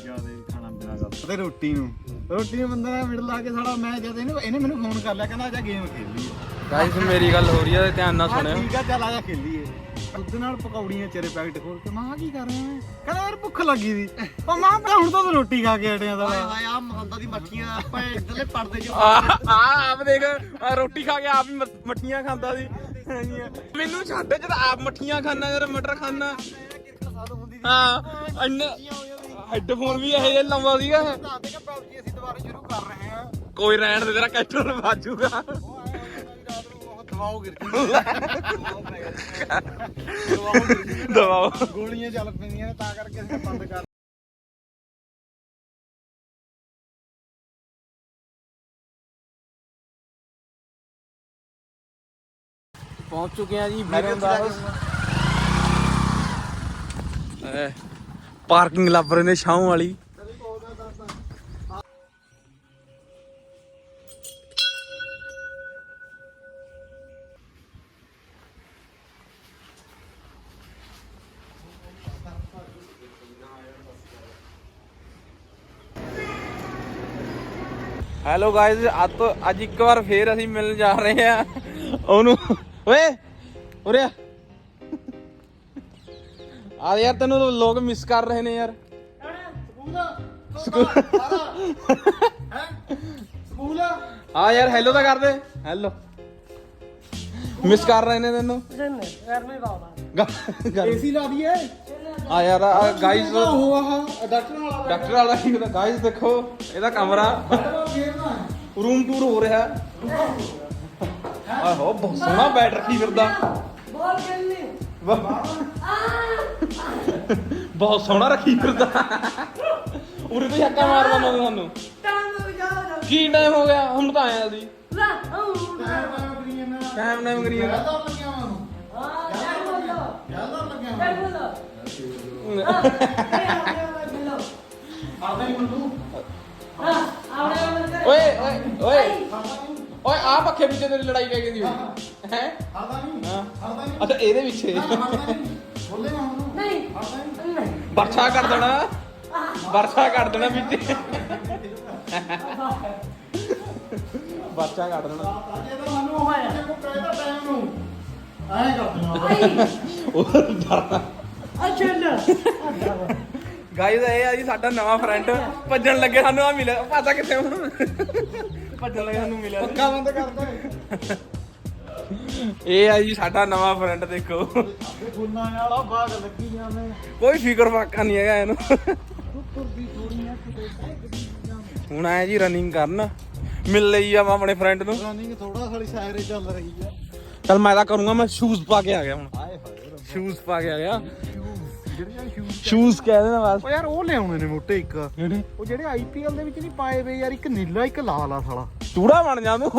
ਜਿਆਦੇ ਖਾਣਾ ਪੀਣਾ ਗੱਲ ਤੇ। ਰੋਟੀ ਨੂੰ। ਰੋਟੀ ਨੂੰ ਬੰਦਾ ਨੇ ਮਿਡਲ ਲਾ ਕੇ ਸਾਡਾ ਮੈਂ ਜਦ ਇਹਨੂੰ ਇਹਨੇ ਮੈਨੂੰ ਫੋਨ ਕਰ ਲਿਆ ਕਹਿੰਦਾ ਆ ਜਾ ਗੇਮ ਖੇਲੀਏ। ਗਾਇਸ ਮੇਰੀ ਗੱਲ ਹੋ ਰਹੀ ਹੈ ਧਿਆਨ ਨਾਲ ਹਾਂ ਸੁਣਿਓ। ਠੀਕ ਆ ਚੱਲ ਆ ਜਾ ਖੇਲੀਏ। ਦੁੱਧ ਨਾਲ ਪਕੌੜੀਆਂ ਚਿਹਰੇ ਪੈਕਟ ਖੋਲ ਕੇ। ਮਾਂ ਕੀ ਕਰ ਰਿਹਾ ਹੈ ਕਹਿੰਦਾ ਯਾਰ ਭੁੱਖ ਲੱਗੀ ਦੀ ਉਹ ਮਾਂ ਤਾਂ ਹੁਣ ਤਾਂ ਰੋਟੀ ਖਾ ਕੇ ਹਟਿਆ ਦਾ ਹਾਏ ਆ ਮਹੰਦਾ ਦੀ ਮੱਠੀਆਂ ਆਪਾਂ ਇਧਰਲੇ ਪਰਦੇ ਚ ਆ। ਆ ਆਪ ਦੇਖ ਆਹ ਰੋਟੀ ਖਾ ਕੇ ਆਪ ਹੀ ਮ- ਮੱਠੀਆਂ ਖਾਂਦਾ ਸੀ। ਮੈਨੂੰ ਛੱਡ ਜਦ ਆਪ ਮੱਠੀਆਂ ਖਾਣਾ ਯਾਰ ਮਟਰ ਖਾਣਾ ਹਾਂ ਇੰਨੇ ਹੈੱਡਫੋਨ ਵੀ ਇਹੋ ਜਿਹੇ ਲਾਉਂਦਾ ਸੀਗਾ। ਇਹ। ਦੱਸ ਦੇ ਕਿ ਪਬਜੀ ਅਸੀਂ ਦੁਬਾਰਾ ਸ਼ੁਰੂ ਕਰ ਰਹੇ ਹਾਂ। ਕੋਈ ਰਹਿਣ ਦੇ ਤੇਰਾ ਕੈਟਰ ਵਾਜੂਗਾ ਦਵਾਓ ਗਿਰ ਦਵਾਓ ਗੋਲੀਆਂ ਚੱਲ ਪੈਂਦੀਆਂ ਨੇ ਤਾਂ ਕਰਕੇ ਅਸੀਂ ਬੰਦ ਕਰ ਪਹੁੰਚ ਚੁੱਕੇ ਆ ਜੀ ਵੀਰੇ ਦਾ ਪਾਰਕਿੰਗ ਲੱਭ ਰਹੇ ਨੇ ਛਾਉਂ ਵਾਲੀ। ਹੈਲੋ ਗਾਇਜ਼ ਅੱਜ ਤੋਂ ਅੱਜ ਇੱਕ ਵਾਰ ਫੇਰ ਅਸੀਂ ਮਿਲਣ ਜਾ ਰਹੇ ਆ ਉਹਨੂੰ ਓਏ! ਉਰੇ ਆ। ਆ ਯਾਰ ਤੈਨੂੰ ਲੋਕ ਮਿਸ ਕਰ ਰਹੇ ਨੇ ਯਾਰ। ਸਕੂਲ ਆ ਯਾਰ ਹੈਲੋ ਤਾਂ ਕਰ ਦੇ। ਹੈਲੋ ਮਿਸ ਕਰ ਰਹੇ ਨੇ ਤੈਨੂੰ। ਗਰਮੀ ਬਾਬਾ ਗਾ- ਏਸੀ ਲਾ ਦਈਏ। ਆ ਯਾਰ ਗਾਇਜ਼ ਉਹ ਆਹ ਡਾਕਟਰ ਵਾਲਾ ਡਾਕਟਰ ਵਾਲਾ ਕੀ ਹੁੰਦਾ ਗਾਇਜ਼ ਦੇਖੋ ਇਹਦਾ ਕਮਰਾ ਰੂਮ ਟੂਰ ਹੋ? ਰਿਹਾ। ਆਹੋ ਬਹੁਤ ਸੋਹਣਾ ਬੈਡ ਰੱਖੀ ਫਿਰਦਾ। ਬੋਲ ਖੇਲਨੀ ਬਹੁਤ ਸੋਹਣਾ ਰੱਖੀ ਫਿਰਦਾ। ਉਰੇ ਤੋਂ ਹੱਕਾ ਮਾਰਦਾ ਮੈਂ ਤੁਹਾਨੂੰ ਟਾਈਮ ਹੋ ਜਾ ਜਾ ਕੀ ਟਾਈਮ ਹੋ ਗਿਆ? ਹੁਣ ਤਾਂ ਆਇਆ ਸੀ। ਲੈ ਆਉਂ ਟਾਈਮ ਟਾਈਮ ਕਰੀ ਜਾਂਦਾ ਹਾਂ ਹੋ ਲੱਗਿਆ ਟਾਈਮ ਹੋ ਹਾਂ ਟਾਈਮ ਹੋ ਮੈਨੂੰ ਹਾਂ ਓਏ ਓਏ ਓਏ ਓਏ ਆ ਪੱਖੇ ਪਿੱਛੇ ਤੇਰੀ ਲੜਾਈ ਪੈ ਗਈ ਸੀ ਹੈ ਅੱਛਾ ਇਹਦੇ ਪਿੱਛੇ ਬੋਲੇ ਨਾ ਹੁਣ ਨਹੀਂ ਨਹੀਂ ਵਰਸ਼ਾ ਕਰ ਦੇਣਾ ਵਰਸ਼ਾ ਕਰ ਦੇਣਾ ਵਿੱਚ ਬੱਚਾ ਕੱਢ ਦੇਣਾ ਜੇ ਤਾਂ ਸਾਨੂੰ ਉਹ ਹੈ ਜੇ ਕੋ ਕਹਿਦਾ ਟਾਈਮ ਨੂੰ ਐਂ ਕਰ ਦੇਣਾ ਉਹ ਅੱਛਾ ਨਾ ਗਾਈਜ਼ ਇਹ ਆ ਜੀ ਸਾਡਾ ਨਵਾਂ ਫਰੈਂਡ ਭੱਜਣ ਲੱਗੇ ਸਾਨੂੰ ਆ ਮਿਲਿਆ ਭਾਜਾ ਕਿੱਥੇ ਹੁਣ? ਭੱਜਣ ਲੱਗੇ ਸਾਨੂੰ ਮਿਲਿਆ। ਪੱਕਾ ਬੰਦ ਕਰ ਦੇ। ਇਹ ਆ ਜੀ ਸਾਡਾ ਨਵਾਂ ਫਰੈਂਡ ਦੇਖੋ। ਫੁੱਲਾਂ ਵਾਲਾ ਬਾਗ ਲੱਗੀ ਜਾਂਦੇ ਕੋਈ ਫਿਕਰ ਫਾਕਾ ਨਹੀਂ ਹੈਗਾ ਇਹਨੂੰ। ਹੁਣ ਆਇਆ ਜੀ ਰਨਿੰਗ ਕਰਨ। ਮਿਲ ਲਈ ਆ ਮੈਂ ਆਪਣੇ ਫਰੈਂਡ ਨੂੰ। ਰਨਿੰਗ ਥੋੜਾ ਸਾਡੀ ਸਾਇਰੇ ਚੱਲ ਰਹੀ ਹੈ ਚਲ ਮੈਂ ਤਾਂ ਕਰੂੰਗਾ ਮੈਂ ਸ਼ੂਜ਼ ਪਾ ਕੇ ਆ ਗਿਆ ਹੁਣ। ਸ਼ੂਜ਼ ਪਾ ਕੇ ਆ ਗਿਆ। ਸ਼ੂਜ਼ ਸ਼ੂਜ਼ ਕਹਿ ਦੇਣਾ ਬਸ। ਉਹ ਯਾਰ ਉਹ ਲਿਆਉਣੇ ਨੇ ਮੋਟੇ ਇੱਕ। ਜਿਹੜੇ ਉਹ ਜਿਹੜੇ ਆਈਪੀਐਲ ਦੇ ਵਿੱਚ ਨਹੀਂ ਪਾਏ ਵੇ ਯਾਰ ਇੱਕ ਨੀਲਾ ਇੱਕ ਲਾਲ ਆ ਸਾਲਾ। ਚੂੜਾ ਬਣ ਜਾ ਤੂੰ।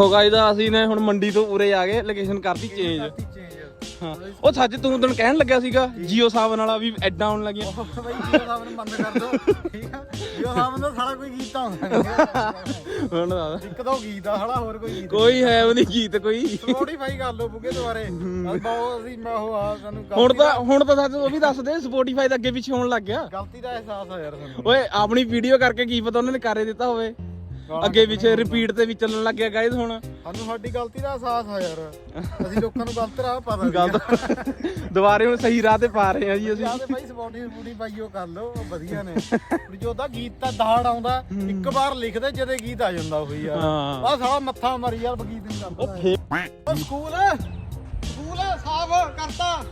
ਹੋ ਗਾਇਜ਼ ਅਸੀਂ ਨੇ ਹੁਣ ਮੰਡੀ ਤੋਂ ਉਰੇ ਆ ਗਏ ਲੋਕੇਸ਼ਨ ਕਰਤੀ ਚੇਂਜ ਚੇਂਜ ਹਾਂ ਉਹ ਸੱਚ ਤੂੰ ਤੈਨੂੰ ਕਹਿਣ ਲੱਗਿਆ ਸੀਗਾ ਜੀਓ ਸਾਵਨ ਵਾਲਾ ਵੀ ਐਡਾਂ ਆਉਣ ਲੱਗੀਆਂ। ਬਈ ਜੀਓ ਸਾਹਿਬ ਨੂੰ ਬੰਦ ਕਰ ਦੋ। ਠੀਕ ਆ? ਜੀਓ ਸਾਹਿਬ ਦਾ ਸਾਰਾ ਕੋਈ ਗੀਤ ਤਾਂ ਹੁੰਦਾ ਨੀ। ਹੁਣ ਦੱਸ। ਇੱਕ ਤਾਂ ਉਹ ਗੀਤ ਆ ਸਾਲਾ ਹੋਰ ਕੋਈ ਗੀਤ ਕੋਈ ਹੈ ਉਹ ਨਹੀਂ ਗੀਤ ਕੋਈ। ਸਪੋਟੀਫਾਈ ਕਰ ਲਓ ਬੁੱਗੇ ਦੁਆਰੇ ਆ ਬਹੁਤ ਅਸੀਂ ਮੈਂ ਉਹ ਆ ਸਾਨੂੰ ਗਲਤੀ ਹੁਣ ਤਾਂ ਹੁਣ ਤਾਂ ਸੱਚ ਉਹ ਵੀ ਦੱਸ ਦੇ ਸਪੋਟੀਫਾਈ ਦਾ ਅੱਗੇ ਪਿੱਛੇ ਹੋਣ ਲੱਗ ਗਿਆ। ਗਲਤੀ ਦਾ ਅਹਿਸਾਸ ਆ ਯਾਰ ਸਾਨੂੰ। ਓਏ ਆਪਣੀ ਵੀਡੀਓ ਕਰਕੇ ਕੀ ਪਤਾ ਉਹਨਾਂ ਨੇ ਕਰੇ ਦਿੱਤਾ ਹੋਵੇ। ਅੱਗੇ ਪਿੱਛੇ ਰਿਪੀਟ ਤੇ ਵੀ ਚੱਲਣ ਲੱਗ ਗਿਆ ਗਾਇਜ਼ ਹੁਣ। ਸਾਨੂੰ ਸਾਡੀ ਗਲਤੀ ਦਾ ਅਹਿਸਾਸ ਆ ਯਾਰ। ਅਸੀਂ ਲੋਕਾਂ ਨੂੰ ਗਲਤ ਰਾਹ ਪਤਾ ਗਲਤ ਦੁਬਾਰੇ ਹੁਣ ਸਹੀ ਰਾਹ ਤੇ ਪਾ ਰਹੇ ਆ ਜੀ ਅਸੀਂ। ਯਾਦ ਭਾਈ ਸਪੋਟੀ ਸਪੂਟੀ ਪਾਈਓ ਕਰ ਲਓ ਉਹ ਵਧੀਆ ਨੇ। ਵੀ ਜੋ ਉਹਦਾ ਗੀਤ ਤਾਂ ਦਹਾੜ ਆਉਂਦਾ ਇੱਕ ਵਾਰ ਲਿਖਦੇ ਜਦੇ ਗੀਤ ਆ ਜਾਂਦਾ ਉਹੀ ਯਾਰ। ਆ ਸਾਲਾ ਮੱਥਾ ਮਾਰੀ ਯਾਰ ਗੀਤ ਨਹੀਂ ਕਰਦਾ ਫੇ ਉਹ ਸਕੂਲ ਸਕੂਲ ਸਾਫ਼ ਕਰਤਾ।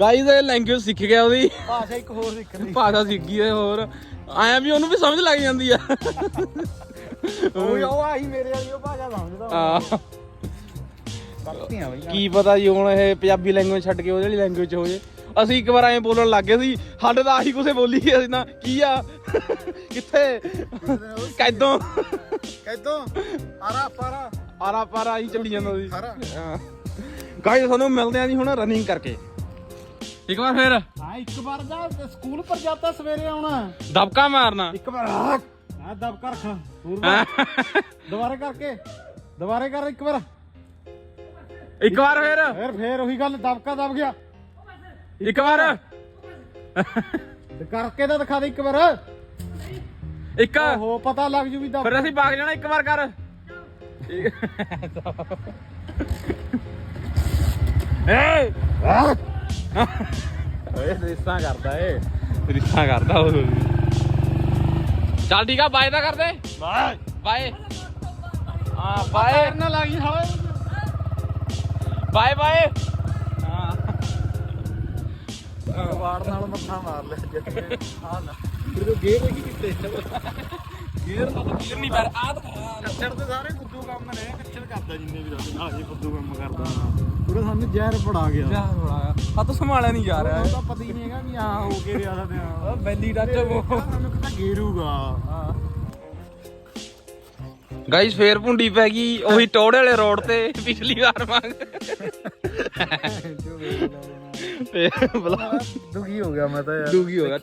ਗਾਇਜ਼ ਇਹ ਲੈਂਗੁਏਜ ਸਿੱਖ ਗਿਆ ਉਹਦੀ। ਭਾਸ਼ਾ ਇੱਕ ਹੋਰ ਸਿੱਖਣੀ ਭਾਸ਼ਾ ਸਿੱਖ ਗਈ ਹੋਰ। ਆਇਆ ਵੀ ਉਹਨੂੰ ਵੀ ਸਮਝ ਲੱਗ ਜਾਂਦੀ ਆ। ਉਹ ਉਹ ਆਹੀ ਮੇਰੇ ਵਾਲੀ ਉਹ ਭਾਸ਼ਾ ਸਮਝਦਾ ਆ ਗਲਤੀਆਂ ਬਈ ਕੀ ਪਤਾ ਜੀ ਹੁਣ ਇਹ ਪੰਜਾਬੀ ਲੈਂਗੁਏਜ ਛੱਡ ਕੇ ਉਹਦੇ ਵਾਲੀ ਲੈਂਗੁਏਜ ਹੋ ਜੇ ਅਸੀਂ ਇੱਕ ਵਾਰ ਐਂ ਬੋਲਣ ਲੱਗ ਗਏ ਸੀ ਸਾਡੇ ਤਾਂ ਆਹੀ ਕੁਛੇ ਬੋਲੀ ਅਸੀਂ ਨਾ ਕੀ ਆ? ਕਿੱਥੇ? ਕੈਦੋਂ? ਕਿਦੋਂ? ਆਰਾ ਪਾਰਾ। ਆਰਾ ਪਾਰਾ ਹੀ ਚੱਲੀ ਜਾਂਦਾ ਸੀ। ਗਾਇਸ ਤੁਹਾਨੂੰ ਮਿਲਦੇ ਆ ਜੀ ਹੁਣ ਰਨਿੰਗ ਕਰਕੇ। ਇੱਕ ਵਾਰ ਫੇਰ। ਹਾਂ ਇੱਕ ਵਾਰ ਤੇ ਸਕੂਲ ਪਰ ਜਾਤਾ ਸਵੇਰੇ ਆਉਣਾ। ਦਬਕਾ ਮਾਰਨਾ। ਇੱਕ ਵਾਰ ਹਾਂ ਦਬ ਕਰ। ਖਾ ਦੁਬਾਰੇ ਕਰਕੇ ਦੁਬਾਰੇ ਕਰ ਇੱਕ ਵਾਰ। ਇੱਕ ਵਾਰ ਫੇਰ। ਫੇਰ ਫੇਰ ਉਹੀ ਗੱਲ ਦਬਕਾ ਦਬ ਗਿਆ। ਇੱਕ ਵਾਰ। ਤੇ ਕਰਕੇ ਤਾਂ ਦਿਖਾ ਦੇ ਇੱਕ ਵਾਰ। ਇੱਕ। ਓਹੋ ਪਤਾ ਲੱਗ ਜੂ ਵੀ ਦਬ ਫਿਰ ਅਸੀਂ ਭਾਗ ਜਾਣਾ ਇੱਕ ਵਾਰ ਕਰ। ਏ ਓਏ ਰਿਸ਼ਤਾ ਕਰਦਾ ਏ। ਕਰਦਾ ਉਹ ਚੱਲ ਠੀਕ ਆ ਬਾਏ ਦਾ ਕਰਦੇ। ਬਾਏ। ਬਾਏ। ਹਾਂ ਬਾਏ। ਨਾ ਲੱਗੀ ਹਾਲੇ ਬਾਏ ਬਾਏ। ਹਾਂ। ਵਾਰ ਨਾਲ ਮੱਥਾ ਮਾਰ ਲੈ ਜੱਟੇ ਆ ਨਾ। ਗੇਰ ਕੀ ਕਿਤੇ। ਗੇਰ ਤਾਂ ਗੇਰ ਨਹੀਂ ਪਰ ਆ ਤਾਂ ਸਾਰੇ ਫੁੱਦੂ ਕੰਮ ਨੇ ਕੱਚਰ ਕਰਦਾ ਜਿੰਨੇ ਵੀ ਰੱਖਦੇ ਆ ਜੀ ਫੁੱਦੂ ਕੰਮ ਕਰਦਾ। ਪੂਰਾ ਸਾਨੂੰ ਜ਼ਹਿਰ ਪੜਾ ਗਿਆ। ਆ ਤਾਂ ਸੰਭਾਲਿਆ ਨਹੀਂ ਜਾ ਰਿਹਾ ਉਹ ਤਾਂ ਪਤਾ ਹੀ ਨਹੀਂ ਹੈਗਾ ਵੀ ਆ ਹੋ ਕੇ ਰਿਹਾ ਦਾ ਤੇ ਆ ਬੈਲੀ ਟੱਚ ਸਾਨੂੰ ਕਿਤਾ ਗੇਰੂਗਾ ਗਾਈਸ ਫੇਰ ਭੁੰਡੀ ਪੈ ਗਈ ਉਹੀ ਟੋੜੇ ਵਾਲੇ ਰੋਡ ਤੇ ਪਿਛਲੀ ਵਾਰ ਵਾਂਗ। ਫੇਰ ਬਲਾ ਦੁਖੀ ਹੋ ਗਿਆ ਮੈਂ ਤਾਂ ਯਾਰ। ਦੂਗੀ ਹੋ ਗਿਆ।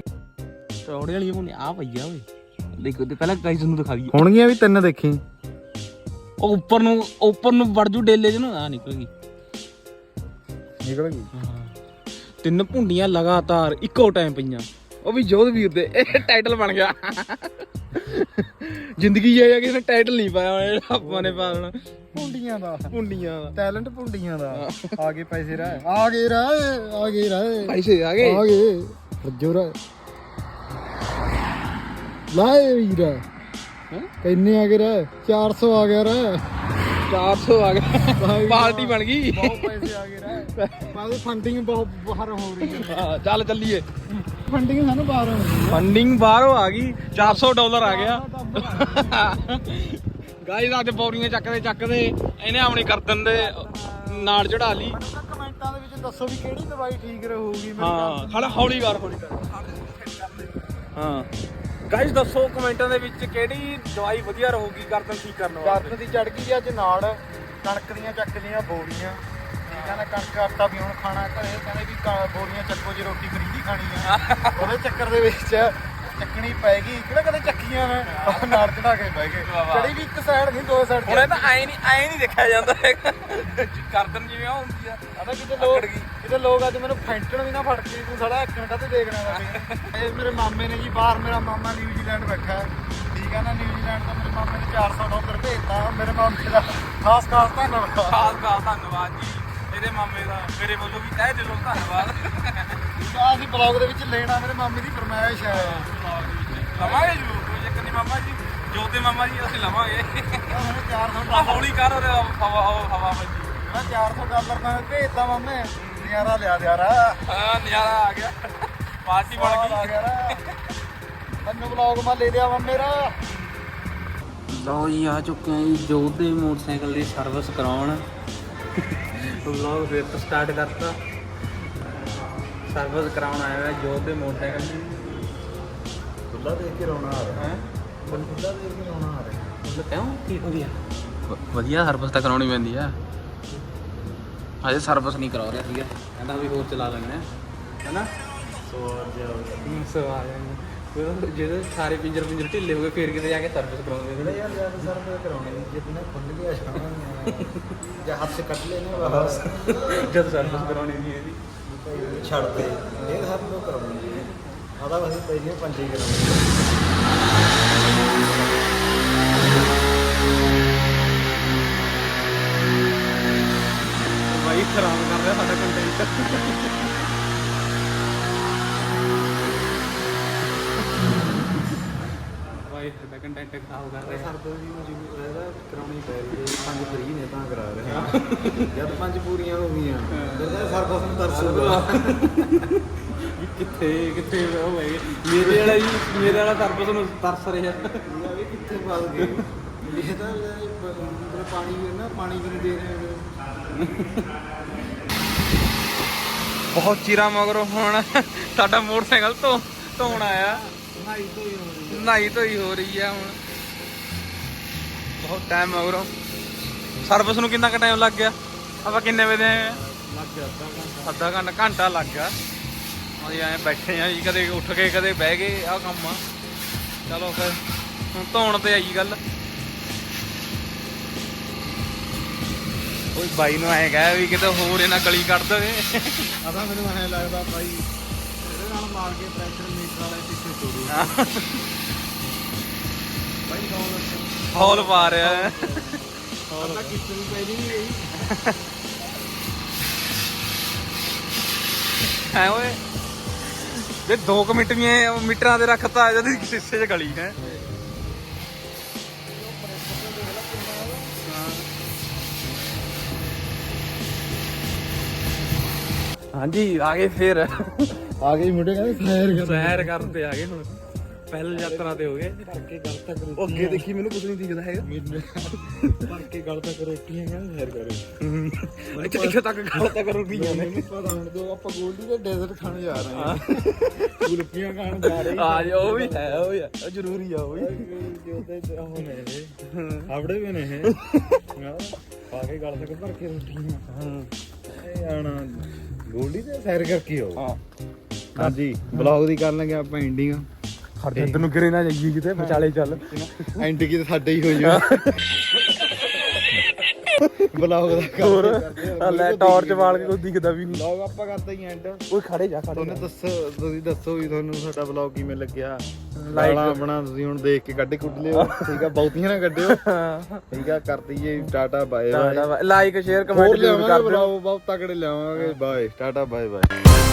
ਟੋੜੇ ਵਾਲੀ ਭੁੰਡੀ ਆ ਪਈਆ ਓਏ। ਦੇਖੋ ਤੇ ਪਹਿਲਾਂ ਗਾਈਸ ਨੂੰ ਦਿਖਾ ਦਈਏ। ਹੋਣਗੀਆਂ ਵੀ ਤਿੰਨ ਦੇਖੀ। ਉਹ ਉੱਪਰ ਨੂੰ ਉੱਪਰ ਨੂੰ ਵੜ ਜੂ ਡੇਲੇ ਚ ਨਾ ਆ ਨਿਕਲ ਗਈ। ਨਿਕਲ ਗਈ। ਤਿੰਨ ਭੁੰਡੀਆਂ ਲਗਾਤਾਰ ਇੱਕੋ ਟਾਈਮ ਪਈਆਂ। ਉਹ ਵੀ ਜੋਧਵੀਰ ਦੇ ਇਹ ਟਾਈਟਲ ਬਣ ਗਿਆ। ਜ਼ਿੰਦਗੀ ਇਹ ਹੈ ਕਿ ਇਹਨੇ ਟਾਈਟਲ ਨਹੀਂ ਪਾਇਆ ਹੋਇਆ ਜਿਹੜਾ ਆਪਾਂ ਨੇ ਪਾਉਣਾ ਪੁੰਡੀਆਂ ਦਾ। ਭੁੰਡੀਆਂ ਦਾ। ਟੈਲੈਂਟ ਪੁੰਡੀਆਂ ਦਾ। ਆ ਗਏ ਪੈਸੇ ਰਹਿ ਆ ਗਏ ਰਹਿ ਆ ਗਏ ਰਹਿ ਪੈਸੇ ਆ ਗਏ? ਆ ਗਏ। ਰੱਜੋ ਰਹਿ ਲਾਏ ਵੀਰਾ। ਕਿੰਨੇ ਆ ਗਏ ਰਹਿ 400 ਆ ਗਿਆ ਰਹਿ 400 ਆ ਗਿਆ ਪਾਰਟੀ ਬਣ ਗਈ। ਬਹੁਤ ਪੈਸੇ ਆ ਗਏ ਰਹਿ। ਬਾਅਦ ਫੰਡਿੰਗ ਬਹੁਤ ਬਾਹਰ ਹੋ ਰਹੀ ਹੈ। ਹਾਂ, ਚੱਲ ਚੱਲੀਏ। ਫੰਡਿੰਗ ਸਾਨੂੰ ਬਾਹਰ ਹੋ ਰਹੀ ਹੈ। ਫੰਡਿੰਗ ਬਾਹਰੋਂ ਆ ਗਈ। 400 ਡਾਲਰ ਆ ਗਿਆ। ਗਾਈਸ ਅੱਜ ਪੌੜੀਆਂ ਚੱਕਦੇ ਚੱਕਦੇ ਇਹਨੇ ਆਪਣੀ ਗਰਦਨ ਦੇ ਨਾਲ ਚੜਾ ਲਈ। ਕਮੈਂਟਾਂ ਦੇ ਵਿੱਚ ਦੱਸੋ ਵੀ ਕਿਹੜੀ ਦਵਾਈ ਠੀਕ ਰਹੂਗੀ ਮੇਰੀ ਹਾਂ ਹੌਲੀ ਕਰ ਹੌਲੀ ਕਰ ਹਾਂ। ਗਾਈਸ ਦੱਸੋ ਕਮੈਂਟਾਂ ਦੇ ਵਿੱਚ ਕਿਹੜੀ ਦਵਾਈ ਵਧੀਆ ਰਹੂਗੀ, ਗਰਦਨ ਠੀਕ ਕਰਨ ਵਾਸਤੇ? ਗਰਦਨ ਦੀ ਚੜ ਗਈ ਅੱਜ ਨਾਲ, ਕਣਕ ਦੀਆਂ ਚੱਕ ਲੀਆਂ ਬੋਰੀਆਂ। ਠੀਕ ਆ ਨਾ ਕਣਕ ਆਟਾ ਵੀ ਹੁਣ ਖਾਣਾ ਘਰੇ ਕਹਿੰਦੇ ਵੀ ਕ- ਬੋਰੀਆਂ ਚੱਕੋ ਜੇ ਰੋਟੀ ਖਰੀਦੀ ਖਾਣੀ ਆ। ਉਹਦੇ ਚੱਕਰ ਦੇ ਵਿੱਚ ਚੱਕਣੀ ਪੈ ਗਈ ਕਿਹੜਾ ਕਦੇ ਚੱਕੀਆਂ ਮੈਂ? ਨਾਲ ਚੜਾ ਕੇ ਬਹਿ ਗਏ। ਚੜੀ ਵੀ ਇੱਕ ਸਾਈਡ ਨਹੀਂ ਦੋ ਸਾਈਡ ਹੁਣ ਇਹ ਤਾਂ ਐ ਨਹੀਂ ਐ ਨਹੀਂ ਦੇਖਿਆ ਜਾਂਦਾ ਹੈਗਾ। ਗਰਦਨ ਜਿਵੇਂ ਹੁੰਦੀ ਆ। ਆਦਾ ਕਿਤੇ ਲੋਕ ਕਿਤੇ ਲੋਕ ਅੱਜ ਮੈਨੂੰ ਫੈਂਟਣ ਵੀ ਨਾ ਫੜ ਕੇ ਤੂੰ ਸਾਲਾ ਅੱਕਣ ਕਾਤੇ ਦੇਖਣਾ ਵਾ <laughs> ਇਹ ਮੇਰੇ ਮਾਮੇ ਨੇ ਜੀ ਬਾਹਰ ਮੇਰਾ ਮਾਮਾ ਨਿਊਜ਼ੀਲੈਂਡ ਬੈਠਾ। ਠੀਕ ਕਹਿੰਦਾ ਨਿਊਜ਼ੀਲੈਂਡ ਤੋਂ ਮੇਰੇ ਮਾਮੇ ਨੇ 400 ਡਾਲਰ ਭੇਜਤਾ ਮੇਰੇ ਮਾਮੇ ਦਾ ਖਾਸ ਖਾਸ ਧੰਨਵਾਦ। ਖਾਸ ਖਾਸ ਧੰਨਵਾਦ ਜੀ। ਇਹਦੇ ਮਾਮੇ ਦਾ ਮੇਰੇ ਵੱਲੋਂ ਵੀ ਤਹਿ ਦਿਲੋਂ ਧੰਨਵਾਦ। ਆ ਅਸੀਂ ਬਲੌਗ ਦੇ ਵਿੱਚ ਲੈਣਾ ਮੇਰੇ ਮਾਮੇ ਦੀ ਫਰਮਾਇਸ਼ ਹੈ। ਲਵਾਂਗੇ ਜੀ ਕੋਈ ਚੱਕਰ ਨਹੀਂ ਮਾਮਾ ਜੀ। ਜੋਤੇ ਮਾਮਾ ਜੀ ਅਸੀਂ ਲਵਾਂਗੇ। ਉਹਨੇ 400 ਆ ਹੌਲੀ ਕਰ ਉਹਦੇ ਹਵਾ ਹਵਾ ਵੱਜੀ। ਮੈਂ 400 ਡਾਲਰ ਮੈਂ ਭੇਜਤਾ ਮਾਮੇ ਨਜ਼ਾਰਾ ਲਿਆ ਯਾਰਾ ਹਾਂ ਨਜ਼ਾਰਾ ਆ ਗਿਆ। ਪਾਰਟੀ ਬਣ ਆ ਗਈ। ਗਿਆ ਰਾ ਮੈਨੂੰ ਬਲੌਗ ਮਾ ਲੈ ਲਿਆ ਵਾ ਮੇਰਾ। ਲਓ ਜੀ ਆ ਚੁੱਕੇ ਆ ਜੀ ਜੋਤ ਦੇ ਮੋਟਰਸਾਈਕਲ ਦੀ ਸਰਵਿਸ ਕਰਾਉਣ। ਵਲੌਗ ਫਿਰ ਤੋਂ ਸਟਾਰਟ ਕਰਤਾ। ਸਰਵਿਸ ਕਰਾਉਣ ਆਇਆ ਹੋਇਆ ਜੋਤ ਦੇ ਮੋਟਰਸਾਈਕਲ ਦੀ ਖੁੱਲਾ ਦੇਖ ਕੇ ਰੋਣਾ ਆ ਰਿਹਾ। ਹੈ? ਖੁੱਲਾ ਦੇਖ ਕੇ ਰੋਣਾ ਆ ਰਿਹਾ। ਮਤਲਬ ਕਿਉਂ ਕੀ ਹੋ ਗਿਆ। ਵਧੀਆ ਸਰਵਿਸ ਤਾਂ ਕਰਾਉਣੀ ਪੈਂਦੀ ਆ। ਅਜੇ ਸਰਵਿਸ ਨਹੀਂ ਕਰਾ ਰਿਹਾ ਸੀਗਾ ਕਹਿੰਦਾ ਵੀ ਹੋਰ ਚਲਾ ਲੈਣੇ ਆ। ਹੈਨਾ? ਸੋ ਅੱਜ ਸੋ ਆ। ਜਦੋਂ ਸਾਰੇ ਪਿੰਜਰ ਪਿੰਜਰ ਢਿੱਲੇ ਹੋ ਗਏ ਫਿਰ ਕਿਤੇ ਜਾ ਕੇ ਸਰਵਿਸ ਕਰਾਉਂਦੇ ਨੇ। ਯਾਰ ਯਾਰ ਸਰ ਤੇ ਕਰਾਉਣੇ ਨਹੀਂ ਜਿੰਨੇ ਖੁੱਲ ਗਿਆ ਸ਼ਾਮ ਜਾਂ ਹੱਥ ਸੇ ਕੱਟ ਲੈਨੇ ਬਸ। ਜਦ ਸਰਵਿਸ ਕਰਾਉਣੀ ਨਹੀਂ ਇਹਦੀ ਛੱਡ ਦੇ। ਇਹ ਸਭ ਨੂੰ ਕਰਾਉਣੀ ਆਦਾ ਅਸੀਂ ਪਹਿਲੇ ਪੰਜੇ ਕਰਾਉਣੇ ਬਾਈ ਖਰਾਬ ਕਰ ਰਿਹਾ ਸਾਡਾ ਕੰਟੈਂਟ ਬਾਈ ਸਾਡਾ ਕੰਟੈਂਟ ਖਰਾਬ ਕਰ ਰਿਹਾ। ਸਰ ਤੋਂ ਵੀ ਮੁਝੇ ਇਹਦਾ ਕਰਾਉਣੀ ਪੈ ਰਹੀ ਹੈ। ਪੰਜ ਫਰੀ ਨੇ ਤਾਂ ਕਰਾ ਰਹੇ। ਹਾਂ। ਜਦ ਪੰਜ ਪੂਰੀਆਂ ਹੋ ਗਈਆਂ। ਫਿਰ ਤਾਂ ਸਰ ਕੋਸ ਨੂੰ ਤਰਸੂਗਾ ਕਿੱਥੇ ਕਿੱਥੇ ਉਹ ਹੋਏ ਮੇਰੇ ਵਾਲਾ ਜੀ ਮੇਰੇ ਵਾਲਾ ਸਰਵਿਸ ਨੂੰ ਤਰਸ ਰਿਹਾ। ਇਹ ਵੀ ਕਿੱਥੇ ਫਸ ਗਏ ਇਹ ਤਾਂ ਪਾਣੀ ਵੀ ਨਾ ਪਾਣੀ ਵੀ ਨਹੀਂ ਦੇ ਰਹੇ ਬਹੁਤ ਚਿਰਾਂ ਮਗਰੋਂ ਹੁਣ ਸਾਡਾ ਮੋਟਰਸਾਈਕਲ ਤੋਂ ਧੋਣ ਆਇਆ। ਭਾਈ ਤੋਂ ਹੀ ਹੋ ਰਹੀ ਨਹਾਈ ਧੋਈ ਹੋ ਰਹੀ ਆ ਹੁਣ। ਬਹੁਤ ਟਾਈਮ ਮਗਰੋਂ ਸਰਵਿਸ ਨੂੰ ਕਿੰਨਾ ਕੁ ਟਾਈਮ ਲੱਗ ਗਿਆ? ਆਪਾਂ ਕਿੰਨੇ ਵਜੇ ਆਏ ਆ? ਲੱਗ ਗਿਆ ਅੱਧਾ ਘੰਟਾ। ਲੱਗ ਗਿਆ। ਅਸੀਂ ਐਂ ਬੈਠੇ ਆ ਜੀ ਕਦੇ ਉੱਠ ਕੇ ਕਦੇ ਬਹਿ ਗਏ ਆ ਕੰਮ। ਆ ਚਲੋ ਫਿਰ ਹੁਣ ਧੋਣ ਤੇ ਆਈ ਗੱਲ। ਓਏ ਬਾਈ ਨੂੰ ਐਂ ਕਹਿ ਵੀ ਕਿਤੇ ਹੋਰ ਇਹਨਾਂ ਗਲੀ ਕੱਢ ਦੇਵੇ। ਆਦਾ ਮੈਨੂੰ ਐਂ ਲੱਗਦਾ ਭਾਈ ਇਹਦੇ ਨਾਲ ਮਾਰ ਕੇ ਪ੍ਰੈਸ਼ਰ ਮੀਟਰ ਵਾਲੇ ਪਿੱਛੇ ਕੌਣ <laughs> ਹੌਲ ਪਾ ਰਿਹਾ ਹੈ ਆਦਾ ਕਿਸ ਨੂੰ ਪੈ ਨਹੀਂ ਗਈ ਹੈ ਓਏ। ਜੇ 2 ਮਿੰਟ ਵੀ ਐਂ ਮੀਟਰਾਂ ਤੇ ਰੱਖਤਾ ਜਦ ਸਿੱਸੇ 'ਚ ਗਲੀ ਹੈ। ਹਾਂਜੀ ਆ ਗਏ ਫੇਰ। ਆ ਗਈ ਮੁੰਡੇ ਕਹਿੰਦੇ ਸੈਰ ਕਰਨ ਤੇ ਆ ਗਏ ਹੁਣ। ਪਹਿਲ ਯਾਤਰਾ ਤੇ ਹੋ ਗਏ। ਕਰਕੇ ਗੱਲ ਤੱਕ ਉਹ ਅੱਗੇ ਦੇਖੀ ਮੈਨੂੰ ਕੁਝ ਨਹੀਂ ਦਿਖਦਾ ਹੈਗਾ। ਮੈਨੂੰ ਭਰ ਕੇ ਗੱਲ ਤੱਕ ਰੋਟੀਆਂ ਕਹਿੰਦੇ ਫਾਇਰ ਕਰੋ। ਇੱਥੇ ਇੱਥੇ ਤੱਕ ਗੱਲ ਤਾਂ ਕਰੋ ਵੀ ਜਾਂਦੇ ਮੈਨੂੰ ਪਤਾ ਹੁਣ ਜੋ ਆਪਾਂ ਗੋਲਡੀ ਦੇ ਡੈਜ਼ਰਟ ਖਾਣ ਜਾ ਰਹੇ ਹਾਂ। ਕੁਲਫੀਆਂ ਖਾਣ ਜਾ ਰਹੇ ਆ ਜਾ ਉਹ ਵੀ ਹੈ ਉਹ ਹੈ ਉਹ ਜ਼ਰੂਰੀ ਆ ਉਹ ਵੀ। ਜੋ ਤੇ ਉਹ ਨੇ ਆਪੜੇ ਵੀ ਨੇ ਹਾਂ, ਪਾ ਕੇ ਗੱਲ ਤੱਕ ਭਰ ਕੇ ਰੋਟੀਆਂ ਇਹ ਆਣਾ ਗੋਲਡੀ ਤੇ ਸੈਰ ਕਰਕੇ ਹੋ ਹਾਂ। ਹਾਂਜੀ। ਬਲੌਗ ਦੀ ਕਰਨ ਲੱਗੇ ਆਪਾਂ ਐਂਡਿੰਗ ਖਰਚਾ ਤੈਨੂੰ ਗਿਰੇ ਨਾ ਜਾਈਏ ਕਿਤੇ ਵਿਚਾਲੇ ਚੱਲ। ਐਂਡ ਕੀ ਤਾਂ ਸਾਡੇ ਹੀ ਹੋ ਜਾ ਬਲੌਗ ਦਾ ਕੰਮ ਹੋਰ ਲੈ ਟਾਰਚ ਵਾਲ ਕੇ ਕੋਈ ਦਿਖਦਾ ਵੀ ਨਹੀਂ। ਬਲੌਗ ਆਪਾਂ ਕਰਤਾ ਹੀ ਐਂਡ। ਓਏ ਖੜੇ ਜਾ ਖੜੇ ਤੁਹਾਨੂੰ ਦੱਸੋ ਤੁਸੀਂ ਦੱਸੋ ਵੀ ਤੁਹਾਨੂੰ ਸਾਡਾ ਬਲੌਗ ਕਿਵੇਂ ਲੱਗਿਆ। Like- ਲਾਈਕ ਆਪਣਾ ਤੁਸੀਂ ਹੁਣ ਦੇਖ ਕੇ ਕੱਢ ਕੁੱਟ ਲਿਓ। ਠੀਕ ਆ ਬਹੁਤੀਆਂ ਨਾ ਕੱਢਿਓ। ਹਾਂ ਠੀਕ ਆ ਕਰ ਦਈਏ। Tata bye bye. Like share ਹੋਰ ਕਮੈਂਟ ਜ਼ਰੂਰ ਲਿਆਵਾਂਗੇ ਕਰ ਦਿਓ। ਬਹੁਤ ਤਕੜੇ ਲਿਆਵਾਂਗੇ। Bye tata bye bye.